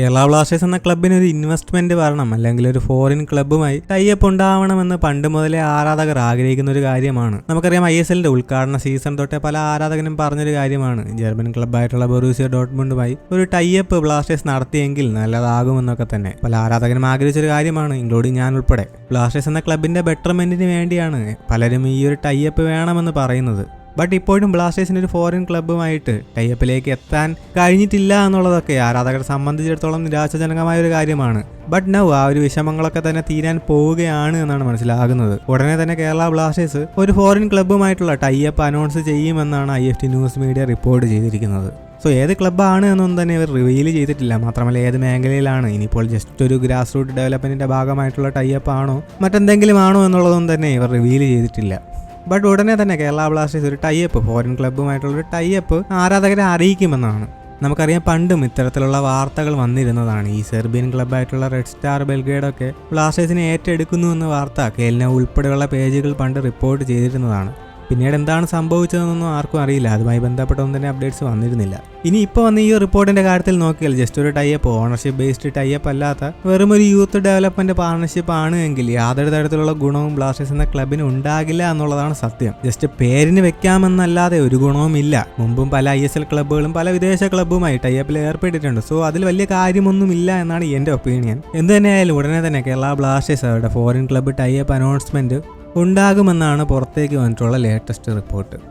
Kerala Blasters എന്ന ക്ലബിന് ഒരു ഇൻവെസ്റ്റ്മെന്റ് വരണം അല്ലെങ്കിൽ ഒരു ഫോറിൻ ക്ലബ്ബുമായി ടൈപ്പ് ഉണ്ടാവണമെന്ന് പണ്ട് മുതലേ ആരാധകർ ആഗ്രഹിക്കുന്ന ഒരു കാര്യമാണ്. നമുക്കറിയാം ഐ എസ് എല്ലിന്റെ ഉദ്ഘാടന സീസൺ തൊട്ടേ പല ആരാധകനും പറഞ്ഞൊരു കാര്യമാണ്. ജർമ്മൻ ക്ലബ്ബായിട്ടുള്ള ബൊറൂസിയ ഡോട്ട്മുണ്ടുമായി ഒരു ടൈപ്പ് ബ്ലാസ്റ്റേഴ്സ് നടത്തിയെങ്കിൽ നല്ലതാകുമെന്നൊക്കെ തന്നെ. പല ആരാധകരും ആഗ്രഹിച്ചൊരു കാര്യമാണ് ഇൻക്ലൂഡിങ് ഞാൻ ഉൾപ്പെടെ. ബ്ലാസ്റ്റേഴ്സ് എന്ന ക്ലബിന്റെ ബെറ്റർമെന്റിന് വേണ്ടിയാണ് പലരും ഈ ഒരു ടൈപ്പ് വേണമെന്ന് പറയുന്നത്. ബട്ട് ഇപ്പോഴും ബ്ലാസ്റ്റേഴ്സിന് ഒരു ഫോറിൻ ക്ലബ്ബുമായിട്ട് ടൈപ്പിലേക്ക് എത്താൻ കഴിഞ്ഞിട്ടില്ല എന്നുള്ളതൊക്കെ ആരാധകരെ സംബന്ധിച്ചിടത്തോളം നിരാശാജനകമായ ഒരു കാര്യമാണ്. ബട്ട് നൗ ആ ഒരു വിഷമങ്ങളൊക്കെ തന്നെ തീരാൻ പോവുകയാണ് എന്നാണ് മനസ്സിലാകുന്നത്. ഉടനെ തന്നെ കേരള ബ്ലാസ്റ്റേഴ്സ് ഒരു ഫോറിൻ ക്ലബ്ബുമായിട്ടുള്ള ടൈപ്പ് അനൗൺസ് ചെയ്യുമെന്നാണ് I F T news media report ചെയ്തിരിക്കുന്നത്. സോ ഏത് ക്ലബ്ബാണ് എന്നൊന്നും തന്നെ ഇവർ റിവീൽ ചെയ്തിട്ടില്ല. മാത്രമല്ല ഏത് മേഖലയിലാണ്? ഇനിയിപ്പോൾ ജസ്റ്റ് ഒരു ഗ്രാസ് റൂട്ട് ഡെവലപ്മെന്റിന്റെ ഭാഗമായിട്ടുള്ള ടൈപ്പ് ആണോ? മറ്റെന്തെങ്കിലും ആണോ എന്നുള്ളതൊന്നും തന്നെ ഇവർ റിവീൽ ചെയ്തിട്ടില്ല. ബട്ട് ഉടനെ തന്നെ കേരള ബ്ലാസ്റ്റേഴ്സ് ഒരു ടൈപ്പ് ഫോറിൻ ക്ലബ്ബുമായിട്ടുള്ള ഒരു ടൈപ്പ് ആരാധകരെ അറിയിക്കുമെന്നാണ്. നമുക്കറിയാം പണ്ടും ഇത്തരത്തിലുള്ള വാർത്തകൾ വന്നിരുന്നതാണ്. ഈ സെർബിയൻ ക്ലബ്ബായിട്ടുള്ള റെഡ് സ്റ്റാർ ബെൽഗ്രേഡൊക്കെ ബ്ലാസ്റ്റേഴ്സിനെ ഏറ്റെടുക്കുന്നു എന്ന വാർത്ത കേലിനെ ഉൾപ്പെടെയുള്ള പേജുകൾ പണ്ട് റിപ്പോർട്ട് ചെയ്തിരുന്നതാണ്. പിന്നീട് എന്താണ് സംഭവിച്ചതെന്നൊന്നും ആർക്കും അറിയില്ല. അതുമായി ബന്ധപ്പെട്ടൊന്നും തന്നെ അപ്ഡേറ്റ്സ് വന്നിരുന്നില്ല. ഇനി ഇപ്പോൾ വന്ന ഈ റിപ്പോർട്ടിന്റെ കാര്യത്തിൽ നോക്കിയാൽ ജസ്റ്റ് ഒരു ടൈപ്പ് ഓണർഷിപ്പ് ബേസ്ഡ് ടൈപ്പ് അല്ലാത്ത വെറും ഒരു യൂത്ത് ഡെവലപ്മെന്റ് പാർട്ണർഷിപ്പ് ആണ് എങ്കിൽ യാതൊരു തരത്തിലുള്ള ഗുണവും ബ്ലാസ്റ്റേഴ്സ് എന്ന ക്ലബിന് ഉണ്ടാകില്ല എന്നുള്ളതാണ് സത്യം. ജസ്റ്റ് പേരിന് വെക്കാമെന്നല്ലാതെ ഒരു ഗുണവും ഇല്ല. മുമ്പും പല ഐ എസ് എൽ ക്ലബ്ബുകളും പല വിദേശ ക്ലബ്ബുമായി ടൈപ്പിൽ ഏർപ്പെട്ടിട്ടുണ്ട്. സോ അതിൽ വലിയ കാര്യമൊന്നും ഇല്ല എന്നാണ് എന്റെ ഒപ്പീനിയൻ എന്ത് തന്നെയായാലും ഉടനെ തന്നെ കേരള ബ്ലാസ്റ്റേഴ്സ് അവരുടെ ഫോറിൻ ക്ലബ്ബ് ടൈപ്പ് അനൗൺസ്മെന്റ് ഉണ്ടാകുമെന്നാണ് പുറത്തേക്ക് വന്നിട്ടുള്ള ലേറ്റസ്റ്റ് റിപ്പോർട്ട്.